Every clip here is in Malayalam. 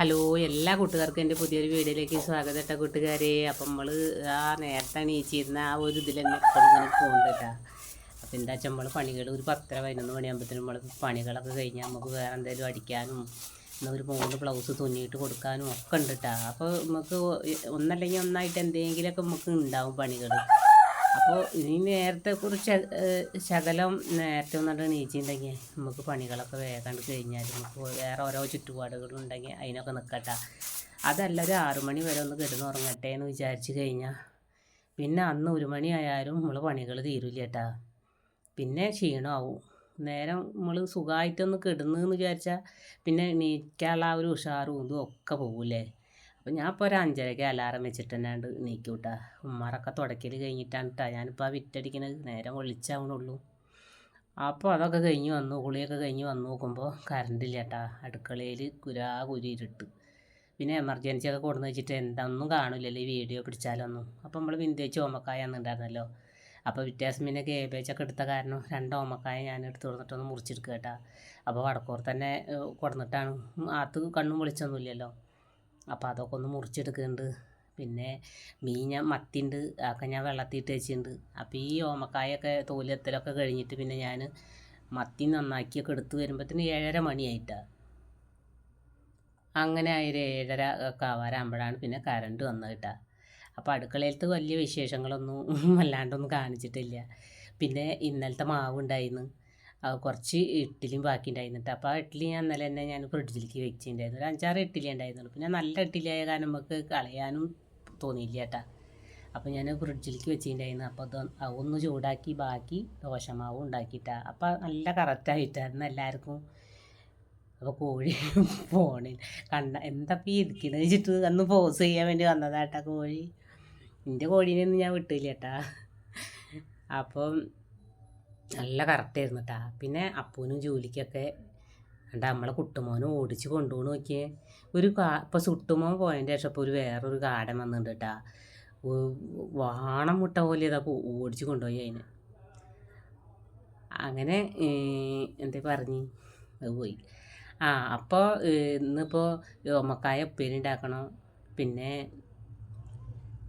ഹലോ എല്ലാ കൂട്ടുകാർക്കും എന്റെ പുതിയൊരു വീഡിയോയിലേക്ക് സ്വാഗതം കേട്ടോ കൂട്ടുകാരെ. അപ്പം നമ്മൾ ആ നേരത്തെ എണീച്ചിരുന്ന ആ ഒരു ഇതിൽ തന്നെ ഇപ്പോഴും ഇങ്ങനെ പോകുന്നുണ്ട് കേട്ടോ. അപ്പം എന്താ വെച്ചാൽ നമ്മൾ പണികൾ ഒരു പത്തര പതിനൊന്ന് മണിയാകുമ്പോഴത്തേനും നമ്മൾ പണികളൊക്കെ കഴിഞ്ഞാൽ നമുക്ക് വേറെ എന്തെങ്കിലും അടിക്കാനും എന്നാൽ ഒരു മൂന്ന് ബ്ലൗസ് തുന്നിയിട്ട് കൊടുക്കാനും ഒക്കെ ഉണ്ട് കേട്ടോ. അപ്പോൾ നമുക്ക് ഒന്നല്ലെങ്കിൽ ഒന്നായിട്ട് എന്തെങ്കിലുമൊക്കെ നമുക്ക് ഉണ്ടാവും പണികൾ അപ്പോൾ ഇനി നേരത്തെ കുറിച്ച് ശകലം നേരത്തെ ഒന്നുകൊണ്ട് എണീച്ചിട്ടുണ്ടെങ്കിൽ നമുക്ക് പണികളൊക്കെ വേഗം കഴിഞ്ഞാൽ നമുക്ക് വേറെ ഓരോ ചുറ്റുപാടുകളുണ്ടെങ്കിൽ അതിനൊക്കെ നിൽക്കട്ടെ അതല്ല ഒരു ആറുമണി വരെ ഒന്ന് കിടന്ന് ഉറങ്ങട്ടെ എന്ന് വിചാരിച്ച് കഴിഞ്ഞാൽ പിന്നെ അന്ന് ഒരു മണി ആയാലും നമ്മൾ പണികൾ തീരില്ല കേട്ടാ പിന്നെ ക്ഷീണമാവും നേരം നമ്മൾ സുഖമായിട്ടൊന്ന് കിടന്നു എന്ന് വിചാരിച്ചാൽ പിന്നെ എണീക്കാനുള്ള ആ ഒരു ഉഷാറും ഇതും ഒക്കെ പോകൂലേ അപ്പോൾ ഞാൻ ഇപ്പോൾ ഒരു അഞ്ചരയ്ക്ക് അലാറം വെച്ചിട്ട് തന്നെയാണ്ട് നീക്കി വിട്ടാ ഉമ്മാറൊക്കെ തുടക്കൽ കഴിഞ്ഞിട്ടാണ് കേട്ടോ ഞാനിപ്പോൾ ആ വിറ്റടിക്കണത് നേരം ഒളിച്ചാവണുള്ളൂ അപ്പോൾ അതൊക്കെ കഴിഞ്ഞ് വന്നു. കുളിയൊക്കെ കഴിഞ്ഞ് വന്ന് നോക്കുമ്പോൾ കറണ്ടില്ല കേട്ടാ അടുക്കളയിൽ കുരാ കുരി ഇരുട്ട്. പിന്നെ എമർജൻസി ഒക്കെ കൊടുന്ന് വെച്ചിട്ട് എന്താണെന്നും കാണില്ലല്ലോ ഈ വീഡിയോ പിടിച്ചാലൊന്നും. അപ്പോൾ നമ്മൾ വിന്റേജ് ഓമക്കായ അന്നുണ്ടായിരുന്നല്ലോ അപ്പോൾ വ്യത്യാസം പിന്നെ കേബേജൊക്കെ എടുത്ത കാരണം രണ്ട് ഓമക്കായ ഞാൻ എടുത്ത് കൊടുത്തിട്ടൊന്ന് മുറിച്ചെടുക്കുക കേട്ടാ അപ്പോൾ വടക്കൂർ തന്നെ കൊടുന്നിട്ടാണ്. ആത്ത് കണ്ണും വിളിച്ചൊന്നുമില്ലല്ലോ. അപ്പോൾ അതൊക്കെ ഒന്ന് മുറിച്ചെടുക്കുന്നുണ്ട്. പിന്നെ മീൻ ഞാൻ മത്തിണ്ട് അതൊക്കെ ഞാൻ വെള്ളത്തിയിട്ട് വെച്ചിട്ടുണ്ട്. അപ്പോൾ ഈ ഓമക്കായൊക്കെ തോലിയത്തലൊക്കെ കഴിഞ്ഞിട്ട് പിന്നെ ഞാൻ മത്തി നന്നാക്കിയൊക്കെ എടുത്ത് വരുമ്പോഴത്തേന് ഏഴര മണിയായിട്ടാണ് അങ്ങനെ ഒരു ഏഴര ഒക്കെ ആവാറാകുമ്പോഴാണ് പിന്നെ കറണ്ട് വന്നത് കേട്ടോ അപ്പോൾ അടുക്കളയിലത്തെ വലിയ വിശേഷങ്ങളൊന്നും വല്ലാണ്ടൊന്നും കാണിച്ചിട്ടില്ല. പിന്നെ ഇന്നലത്തെ മാവ് ഉണ്ടായിരുന്നു കുറച്ച് ഇഡ്ഡലിയും ബാക്കി ഉണ്ടായിരുന്നിട്ട് അപ്പോൾ ആ ഇഡ്ഡലി ഞാൻ ഇന്നലെ തന്നെ ഞാൻ ഫ്രിഡ്ജിലേക്ക് വെച്ചിട്ടുണ്ടായിരുന്നു. ഒരു അഞ്ചാറ് ഇഡ്ഡലി ഉണ്ടായിരുന്നുള്ളൂ പിന്നെ നല്ല ഇഡ്ഡലി ആയ കാരണം നമുക്ക് കളയാനും തോന്നിയില്ല കേട്ടാ. അപ്പോൾ ഞാൻ ഫ്രിഡ്ജിലേക്ക് വെച്ചിട്ടുണ്ടായിരുന്നു. അപ്പോൾ അത് ഒന്ന് ചൂടാക്കി ബാക്കി ദോശമാവ് ഉണ്ടാക്കിയിട്ടാ. അപ്പോൾ നല്ല കറക്റ്റായിട്ടായിരുന്നു എല്ലാവർക്കും അപ്പോൾ കോഴി ഫോണിൽ കണ്ട എന്താ ഈ ഇരിക്കുന്നത് വെച്ചിട്ട് അന്ന് പോസ് ചെയ്യാൻ വേണ്ടി വന്നതാട്ടാ കോഴി. എന്റെ കോഴീനെ ഒന്നും ഞാൻ വിട്ടില്ല കേട്ടാ. അപ്പം നല്ല കറക്റ്റായിരുന്നു കേട്ടാ പിന്നെ അപ്പൂനും ജോലിക്കൊക്കെ കണ്ട നമ്മളെ കുട്ടുമോനും ഓടിച്ച് കൊണ്ടുപോകണം നോക്കിയേ. ഒരു കാ ഇപ്പോൾ സുട്ടുമോൻ പോയതിന്റെ ശേഷം ഇപ്പോൾ ഒരു വേറൊരു കാടൻ വന്നിട്ടുണ്ട് കേട്ടാ വാണം മുട്ട പോലെ ഇതാ ഓടിച്ച് കൊണ്ടുപോയി അതിന് അങ്ങനെ എന്താ പറഞ്ഞ്? അത് പോയി. ആ അപ്പോൾ ഇന്നിപ്പോൾ ഓമക്കായ ഉപ്പേരി ഉണ്ടാക്കണം. പിന്നെ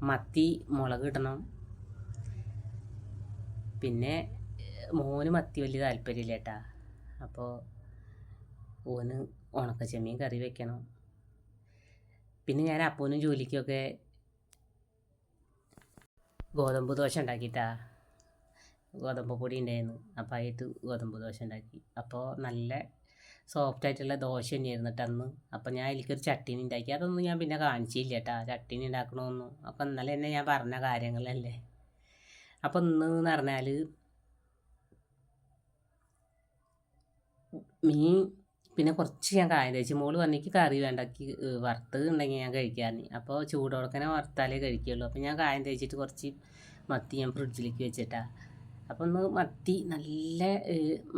മത്തി മുളക് ഇടണം. പിന്നെ മോന് മത്തി വലിയ താല്പര്യമില്ല കേട്ടാ അപ്പോൾ ഓന് ഉണക്ക ചെമ്മീൻ കറി വെക്കണം. പിന്നെ ഞാൻ അപ്പൂനും ജോലിക്കൊക്കെ ഗോതമ്പ് ദോശ ഉണ്ടാക്കിയിട്ടാ ഗോതമ്പ് പൊടി ഉണ്ടായിരുന്നു. അപ്പോൾ ആയിട്ട് ഗോതമ്പ് ദോശ ഉണ്ടാക്കി. അപ്പോൾ നല്ല സോഫ്റ്റ് ആയിട്ടുള്ള ദോശ തന്നെയായിരുന്നു കേട്ടോ അന്ന്. അപ്പോൾ ഞാൻ എനിക്കൊരു ചട്ടിനി ഉണ്ടാക്കി. അതൊന്നും ഞാൻ പിന്നെ കാണിച്ചില്ല കേട്ടോ ചട്ടിനി ഉണ്ടാക്കണമെന്നും അപ്പോൾ ഇന്നലെ തന്നെ ഞാൻ പറഞ്ഞ കാര്യങ്ങളല്ലേ. അപ്പോൾ ഇന്ന് എന്ന് പറഞ്ഞാൽ മീൻ പിന്നെ കുറച്ച് ഞാൻ കായം തേച്ച്. മോൾ പറഞ്ഞിക്ക് കറി വേണ്ടാക്കി വറുത്തത് ഉണ്ടെങ്കിൽ ഞാൻ കഴിക്കാമെന്ന് അപ്പോൾ ചൂടോടക്കനെ വറുത്താലേ കഴിക്കുള്ളൂ. അപ്പോൾ ഞാൻ കായം തേച്ചിട്ട് കുറച്ച് മത്തി ഞാൻ ഫ്രിഡ്ജിലേക്ക് വെച്ചിട്ടാ. അപ്പോൾ ഒന്ന് മത്തി നല്ല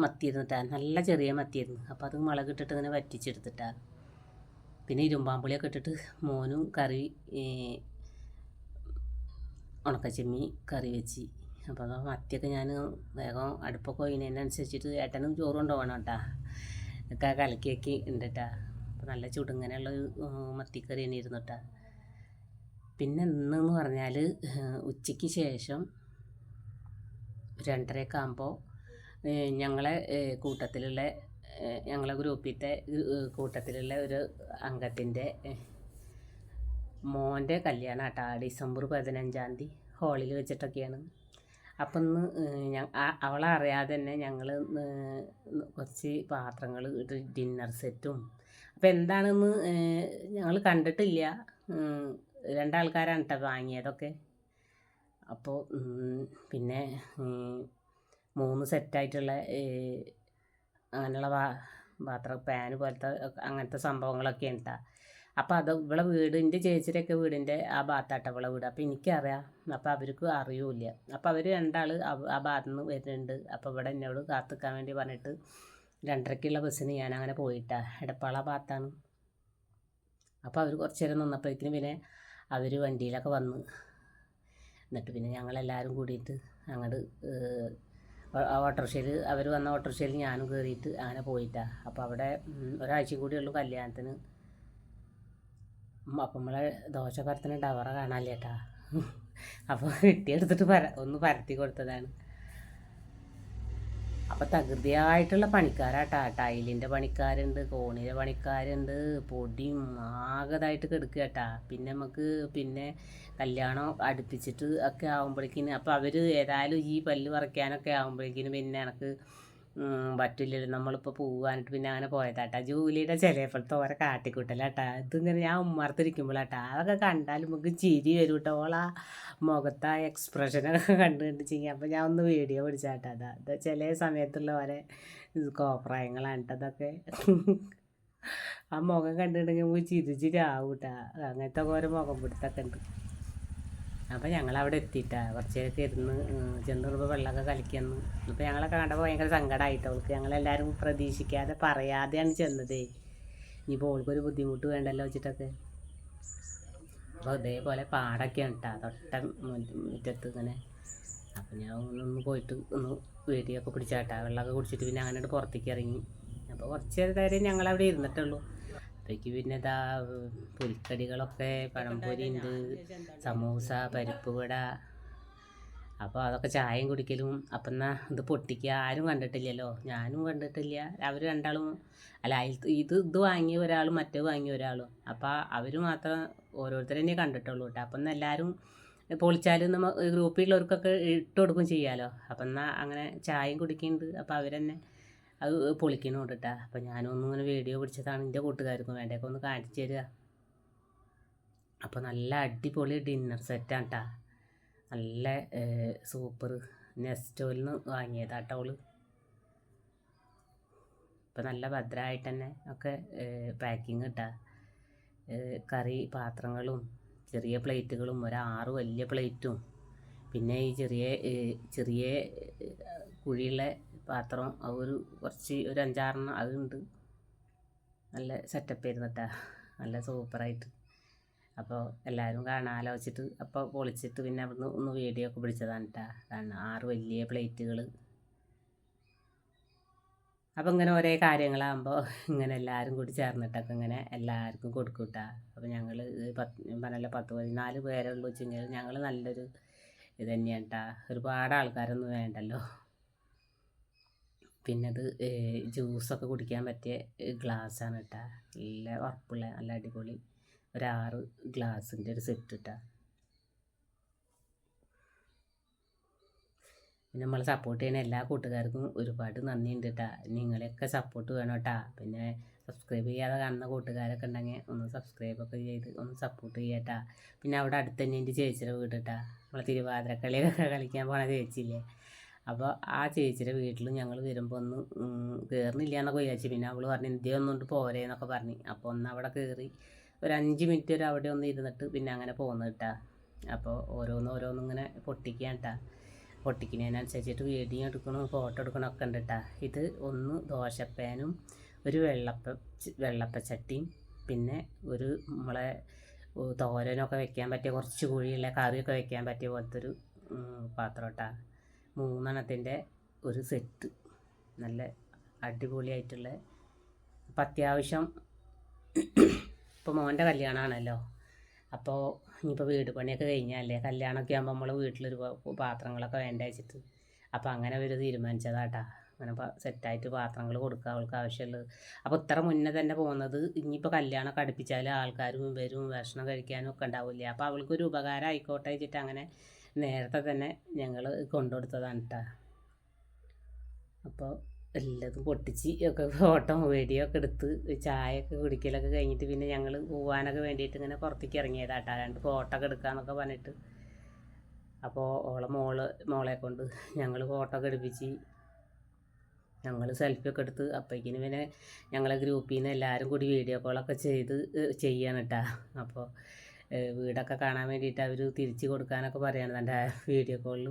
മത്തി ഇരുന്നിട്ടാ നല്ല ചെറിയ മത്തിയായിരുന്നു. അപ്പോൾ അത് മുളക് ഇട്ടിട്ട് ഇങ്ങനെ വറ്റിച്ചെടുത്തിട്ടാ. പിന്നെ ഇരുമ്പാമ്പുളിയൊക്കെ ഇട്ടിട്ട് മോനും കറി ഉണക്കച്ചെമ്മി കറി വെച്ച്. അപ്പോൾ മത്തിയൊക്കെ ഞാൻ വേഗം അടുപ്പൊക്കെ ഇതിനനുസരിച്ചിട്ട് ഏട്ടനും ചോറ് കൊണ്ടുപോകണം കേട്ടാ ഒക്കെ കലക്കിയൊക്കെ ഉണ്ട് കേട്ടാ നല്ല ചുടുങ്ങനെയുള്ള മത്തിക്കറി തന്നെ ഇരുന്നു കേട്ടാ പിന്നെ ഇന്നെന്ന് പറഞ്ഞാൽ ഉച്ചയ്ക്ക് ശേഷം രണ്ടരയൊക്കെ ആകുമ്പോൾ ഞങ്ങളെ കൂട്ടത്തിലുള്ള ഞങ്ങളെ ഗ്രൂപ്പിലത്തെ കൂട്ടത്തിലുള്ള ഒരു അംഗത്തിന്റെ മോന്റെ കല്യാണം കേട്ടോ ഡിസംബർ പതിനഞ്ചാം തീയതി ഹോളിൽ വെച്ചിട്ടൊക്കെയാണ്. അപ്പം ഇന്ന് അവളെ അറിയാതെ തന്നെ ഞങ്ങൾ കുറച്ച് പാത്രങ്ങൾ ഡിന്നർ സെറ്റും അപ്പം എന്താണെന്ന് ഞങ്ങൾ കണ്ടിട്ടില്ല. രണ്ടാൾക്കാരാണ് കേട്ടോ വാങ്ങിയതൊക്കെ. അപ്പോൾ പിന്നെ മൂന്ന് സെറ്റായിട്ടുള്ള അങ്ങനെയുള്ള പാത്ര പാന് പോലത്തെ അങ്ങനത്തെ സംഭവങ്ങളൊക്കെ ഉണ്ടാ അപ്പോൾ അത് ഇവിടെ വീടിന്റെ ചേച്ചിയുടെയൊക്കെ വീടിന്റെ ആ ഭാഗത്താട്ട ഇവിടെ വീട്. അപ്പോൾ എനിക്കറിയാം. അപ്പോൾ അവർക്ക് അറിയൂല അപ്പോൾ അവർ രണ്ടാൾ ആ ഭാഗത്തു നിന്ന് വരുന്നുണ്ട്. അപ്പോൾ ഇവിടെ എന്നോട് കാത്തിക്കാൻ വേണ്ടി പറഞ്ഞിട്ട് രണ്ടരയ്ക്കുള്ള ബസ്സിന് ഞാൻ അങ്ങനെ പോയിട്ടാ. എടപ്പാള ഭാഗത്താണ്. അപ്പോൾ അവർ കുറച്ച് നേരം നിന്നപ്പോഴേക്കും പിന്നെ അവർ വണ്ടിയിലൊക്കെ വന്ന്. എന്നിട്ട് പിന്നെ ഞങ്ങളെല്ലാവരും കൂടിയിട്ട് അങ്ങോട്ട് ഓട്ടോറിക്ഷയിൽ അവർ വന്ന ഓട്ടോറിക്ഷയിൽ ഞാനും കയറിയിട്ട് അങ്ങനെ പോയിട്ടാണ് അപ്പോൾ അവിടെ ഒരാഴ്ച കൂടിയുള്ളൂ കല്യാണത്തിന്. അപ്പം നമ്മളെ ദോശ പരത്തിന് ഡവറ കാണാല്ലേ കേട്ടാ അപ്പോൾ കിട്ടിയെടുത്തിട്ട് പര ഒന്ന് പരത്തി കൊടുത്തതാണ്. അപ്പോൾ തകൃതിയായിട്ടുള്ള പണിക്കാരാട്ടാ. ടൈലിന്റെ പണിക്കാരുണ്ട് കോണിന്റെ പണിക്കാരുണ്ട് പൊടിയും ആകതായിട്ട് കിടക്കുക കേട്ടാ പിന്നെ നമുക്ക് പിന്നെ കല്യാണം അടുപ്പിച്ചിട്ട് ഒക്കെ ആകുമ്പോഴേക്കിന് അപ്പോൾ അവർ ഏതായാലും ഈ പല്ല് പറിക്കാനൊക്കെ ആകുമ്പോഴേക്കിന് പിന്നെ എനിക്ക് പറ്റില്ലല്ലോ. നമ്മളിപ്പോൾ പോകാനായിട്ട് പിന്നെ അങ്ങനെ പോയതാട്ടാ. ജൂലിയുടെ ചിലപ്പോഴത്തെ ഓരോ കാട്ടിക്കൂട്ടലാട്ടാ. ഇതിങ്ങനെ ഞാൻ ഉമ്മർത്തിരിക്കുമ്പോഴാട്ടാ അതൊക്കെ കണ്ടാൽ നമുക്ക് ചിരി വരും കേട്ടോ ഓള മുഖത്ത് ആ എക്സ്പ്രഷനൊക്കെ കണ്ട് കണ്ട് ചെയ്യാം അപ്പോൾ ഞാൻ ഒന്ന് വീഡിയോ പിടിച്ചാട്ടാ. അതാ അത് ചില സമയത്തുള്ള ഓരോ കോപ്രായങ്ങളാണ് അതൊക്കെ. ആ മുഖം കണ്ടിട്ടുണ്ടെങ്കിൽ നമുക്ക് ചിരി ചിരി ആവൂട്ടാ. അങ്ങനത്തെ ഓരോ മുഖം പിടുത്തൊക്കെ ഉണ്ട്. അപ്പോൾ ഞങ്ങളവിടെ എത്തിയിട്ടാ. കുറച്ച് നേരത്തെ ഇരുന്ന് ചെന്നുറുമ്പോൾ വെള്ളമൊക്കെ കളിക്കുന്നു അപ്പോൾ ഞങ്ങളൊക്കെ കണ്ടപ്പോൾ ഭയങ്കര സങ്കടമായിട്ട് അവൾക്ക് ഞങ്ങളെല്ലാവരും പ്രതീക്ഷിക്കാതെ പറയാതെയാണ് ചെന്നതേ. ഇനിയിപ്പോൾ അവൾക്കൊരു ബുദ്ധിമുട്ട് വേണ്ടല്ലോ വെച്ചിട്ടൊക്കെ. അപ്പോൾ ഇതേപോലെ പാടൊക്കെയാണ് കേട്ടോ തൊട്ട മുറ്റ- മുറ്റത്ത് ഇങ്ങനെ. അപ്പോൾ ഞാൻ ഒന്ന് പോയിട്ട് ഒന്ന് വീഡിയോ പിടിച്ചാട്ടാ. വെള്ളമൊക്കെ കുടിച്ചിട്ട് പിന്നെ അങ്ങനെ പുറത്തേക്ക് ഇറങ്ങി. അപ്പോൾ കുറച്ച് നേരം ഞങ്ങളവിടെ ഇരുന്നിട്ടുള്ളൂ അപ്പോഴേക്ക് പിന്നെ ഇതാ പുൽക്കടികളൊക്കെ പഴംപൊരി ഉണ്ട് സമൂസ പരിപ്പ് വട. അപ്പോൾ അതൊക്കെ ചായയും കുടിക്കലും. അപ്പം എന്നാ ഇത് പൊട്ടിക്കുക. ആരും കണ്ടിട്ടില്ലല്ലോ. ഞാനും കണ്ടിട്ടില്ല. അവർ രണ്ടാളും അല്ല ഇത് ഇത് വാങ്ങിയ ഒരാളും മറ്റേ വാങ്ങിയ ഒരാളും. അപ്പോൾ അവർ മാത്രം ഓരോരുത്തരെന്നെ കണ്ടിട്ടുള്ളൂ കേട്ടോ അപ്പം എല്ലാവരും പൊളിച്ചാലും നമ്മ ഗ്രൂപ്പിലുള്ളവർക്കൊക്കെ ഇട്ട് കൊടുക്കും ചെയ്യാലോ. അപ്പം എന്നാൽ അങ്ങനെ ചായയും കുടിക്കുന്നുണ്ട് അപ്പോൾ അവരെന്നെ അത് പൊളിക്കണോണ്ട് കൊണ്ടിട്ടാ അപ്പം ഞാനൊന്നും ഇങ്ങനെ വീഡിയോ പിടിച്ചതാണ് എന്റെ കൂട്ടുകാർക്കും വേണ്ടൊക്കെ ഒന്ന് കാണിച്ചു തരിക അപ്പോൾ നല്ല അടിപൊളി ഡിന്നർ സെറ്റാണ് കേട്ടോ നല്ല സൂപ്പർ നെസ്റ്റോയിൽ നിന്ന് വാങ്ങിയതാ ടോൾ ഇപ്പം നല്ല ഭദ്രമായിട്ട് തന്നെ ഒക്കെ പാക്കിങ് കിട്ടാ കറി പാത്രങ്ങളും ചെറിയ പ്ലേറ്റുകളും ഒരു ആറ് വലിയ പ്ലേറ്റും. പിന്നെ ഈ ചെറിയ ചെറിയ കുഴിയുള്ള പാത്രം ഒരു കുറച്ച് ഒരു അഞ്ചാറെണ്ണം അതുണ്ട് നല്ല സെറ്റപ്പ് ആയിരുന്നിട്ടാ നല്ല സൂപ്പറായിട്ട് അപ്പോൾ എല്ലാവരും കാണാമല്ലോ വെച്ചിട്ട് അപ്പോൾ പൊളിച്ചിട്ട് പിന്നെ അവിടുന്ന് ഒന്ന് വീഡിയോ ഒക്കെ പിടിച്ചതാണ് കേട്ടോ കാരണം ആറ് വലിയ പ്ലേറ്റുകൾ. അപ്പോൾ ഇങ്ങനെ ഓരോ കാര്യങ്ങളാകുമ്പോൾ ഇങ്ങനെ എല്ലാവരും കൂടി ചേർന്നിട്ടൊക്കെ ഇങ്ങനെ എല്ലാവർക്കും കൊടുക്കും കേട്ടോ അപ്പോൾ ഞങ്ങൾ പത്ത് പറഞ്ഞല്ലോ പത്ത് പതിനാല് പേരുള്ളൂ വെച്ചെങ്കിൽ ഞങ്ങൾ നല്ലൊരു ഇത് തന്നെയാണ് കേട്ടോ ഒരുപാട് ആൾക്കാരൊന്നും വേണ്ടല്ലോ. പിന്നെ അത് ജ്യൂസൊക്കെ കുടിക്കാൻ പറ്റിയ ഗ്ലാസ്സാണ് കേട്ടോ നല്ല ഉറപ്പുള്ള നല്ല അടിപൊളി ഒരു ആറ് ഗ്ലാസിന്റെ ഒരു സെറ്റ് ഇട്ടാ പിന്നെ നമ്മളെ സപ്പോർട്ട് ചെയ്യുന്ന എല്ലാ കൂട്ടുകാർക്കും ഒരുപാട് നന്ദിയുണ്ട് കേട്ടാ നിങ്ങളെയൊക്കെ സപ്പോർട്ട് വേണം കേട്ടാ പിന്നെ സബ്സ്ക്രൈബ് ചെയ്യാതെ കാണുന്ന കൂട്ടുകാരൊക്കെ ഉണ്ടെങ്കിൽ ഒന്ന് സബ്സ്ക്രൈബ് ഒക്കെ ചെയ്ത് ഒന്ന് സപ്പോർട്ട് ചെയ്യട്ടാ. പിന്നെ അവിടെ അടുത്ത് തന്നെ എന്റെ ചേച്ചിയുടെ വീട് കേട്ടാ നമ്മളെ തിരുവാതിരക്കളിയൊക്കെ കളിക്കാൻ പോണ ചേച്ചിയില്ലേ? അപ്പോൾ ആ ചേച്ചിയുടെ വീട്ടിൽ ഞങ്ങൾ വരുമ്പോൾ ഒന്ന് കയറുന്നില്ല എന്നൊക്കെ വിചാരിച്ചു. പിന്നെ അവൾ പറഞ്ഞു ഇന്ത്യ ഒന്നുകൊണ്ട് പോരെ എന്നൊക്കെ പറഞ്ഞു. അപ്പോൾ ഒന്ന് അവിടെ കയറി ഒരു അഞ്ച് മിനിറ്റ് വരെ അവിടെ ഒന്ന് ഇരുന്നിട്ട് പിന്നെ അങ്ങനെ പോകുന്നത് കേട്ടാ അപ്പോൾ ഓരോന്ന് ഓരോന്ന് ഇങ്ങനെ പൊട്ടിക്കാൻ കേട്ടാ പൊട്ടിക്കുന്നതിനനുസരിച്ചിട്ട് വീഡിയോ എടുക്കണം ഫോട്ടോ എടുക്കണം ഒക്കെ ഉണ്ട് കേട്ടാ ഇത് ഒന്ന് ദോശപ്പാനും ഒരു വെള്ളപ്പ വെള്ളപ്പച്ചട്ടിയും പിന്നെ ഒരു നമ്മളെ തോരനൊക്കെ വെക്കാൻ പറ്റിയ കുറച്ച് കുഴിയുള്ള കറിയൊക്കെ വെക്കാൻ പറ്റിയ പോലത്തെ ഒരു പാത്രം കേട്ടാ മൂന്നെണ്ണത്തിന്റെ ഒരു സെറ്റ്. നല്ല അടിപൊളിയായിട്ടുള്ള അപ്പം അത്യാവശ്യം ഇപ്പോൾ മോന്റെ കല്യാണമാണല്ലോ അപ്പോൾ ഇനിയിപ്പോൾ വീട് പണിയൊക്കെ കഴിഞ്ഞാലേ കല്യാണമൊക്കെ ആകുമ്പോൾ നമ്മൾ വീട്ടിലൊരു പാത്രങ്ങളൊക്കെ വേണ്ട വെച്ചിട്ട്. അപ്പോൾ അങ്ങനെ അവർ തീരുമാനിച്ചതാട്ടാ. അങ്ങനെ സെറ്റായിട്ട് പാത്രങ്ങൾ കൊടുക്കുക അവൾക്ക് ആവശ്യമുള്ളത്. അപ്പോൾ ഇത്ര മുന്നേ തന്നെ പോകുന്നത് ഇനിയിപ്പോൾ കല്യാണമൊക്കെ അടുപ്പിച്ചാൽ ആൾക്കാരും വരും ഭക്ഷണം കഴിക്കാനും ഒക്കെ ഉണ്ടാവില്ലേ? അപ്പോൾ അവൾക്കൊരു ഉപകാരം ആയിക്കോട്ടെ വെച്ചിട്ട് അങ്ങനെ നേരത്തെ തന്നെ ഞങ്ങൾ കൊണ്ടുകൊടുത്തതാണ് കേട്ടോ അപ്പോൾ എല്ലാതും പൊട്ടിച്ച് ഒക്കെ ഫോട്ടോ വീഡിയോ ഒക്കെ എടുത്ത് ചായയൊക്കെ കുടിക്കലൊക്കെ കഴിഞ്ഞിട്ട് പിന്നെ ഞങ്ങൾ പോവാനൊക്കെ വേണ്ടിയിട്ട് ഇങ്ങനെ പുറത്തേക്ക് ഇറങ്ങിയതാട്ടാ രണ്ട് ഫോട്ടോ ഒക്കെ എടുക്കാന്നൊക്കെ പറഞ്ഞിട്ട്. അപ്പോൾ ഓളെ മോൾ മോളെ കൊണ്ട് ഞങ്ങൾ ഫോട്ടോ ഒക്കെ എടുപ്പിച്ച് ഞങ്ങൾ സെൽഫി ഒക്കെ എടുത്ത് അപ്പോഴേക്കിനും പിന്നെ ഞങ്ങളെ ഗ്രൂപ്പിൽ നിന്ന് എല്ലാവരും കൂടി വീഡിയോ കോളൊക്കെ ചെയ്ത് ചെയ്യാണ് കേട്ടാ അപ്പോൾ വീടൊക്കെ കാണാൻ വേണ്ടിയിട്ട് അവർ തിരിച്ചു കൊടുക്കാനൊക്കെ പറയാണ്. എന്റെ വീഡിയോ കോളിൽ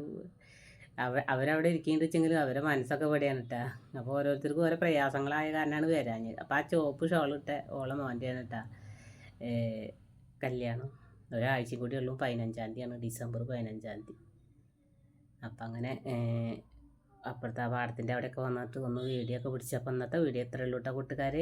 അവ അവരവിടെ ഇരിക്കുന്നുണ്ട് വെച്ചെങ്കിലും അവരെ മനസ്സൊക്കെ ഇവിടെയാണ് കേട്ടാ അപ്പോൾ ഓരോരുത്തർക്കും ഓരോ പ്രയാസങ്ങളായ കാരണമാണ് വരാഞ്ഞത് അപ്പോൾ ആ ചോപ്പ് ഷോൾ ഇട്ട ഓളെ മോന്റെയാണ് കേട്ടാ കല്യാണം. ഒരാഴ്ച കൂടി ഉള്ളൂ. പതിനഞ്ചാം തീയതിയാണ്. ഡിസംബർ പതിനഞ്ചാം തീയതി. അപ്പം അങ്ങനെ അപ്പുറത്തെ ആ പാടത്തിന്റെ അവിടെയൊക്കെ വന്നിട്ട് ഒന്ന് വീഡിയോ ഒക്കെ പിടിച്ചപ്പോൾ ഇന്നത്തെ വീഡിയോ എത്ര ഉള്ളൂട്ടാ കൂട്ടുകാർ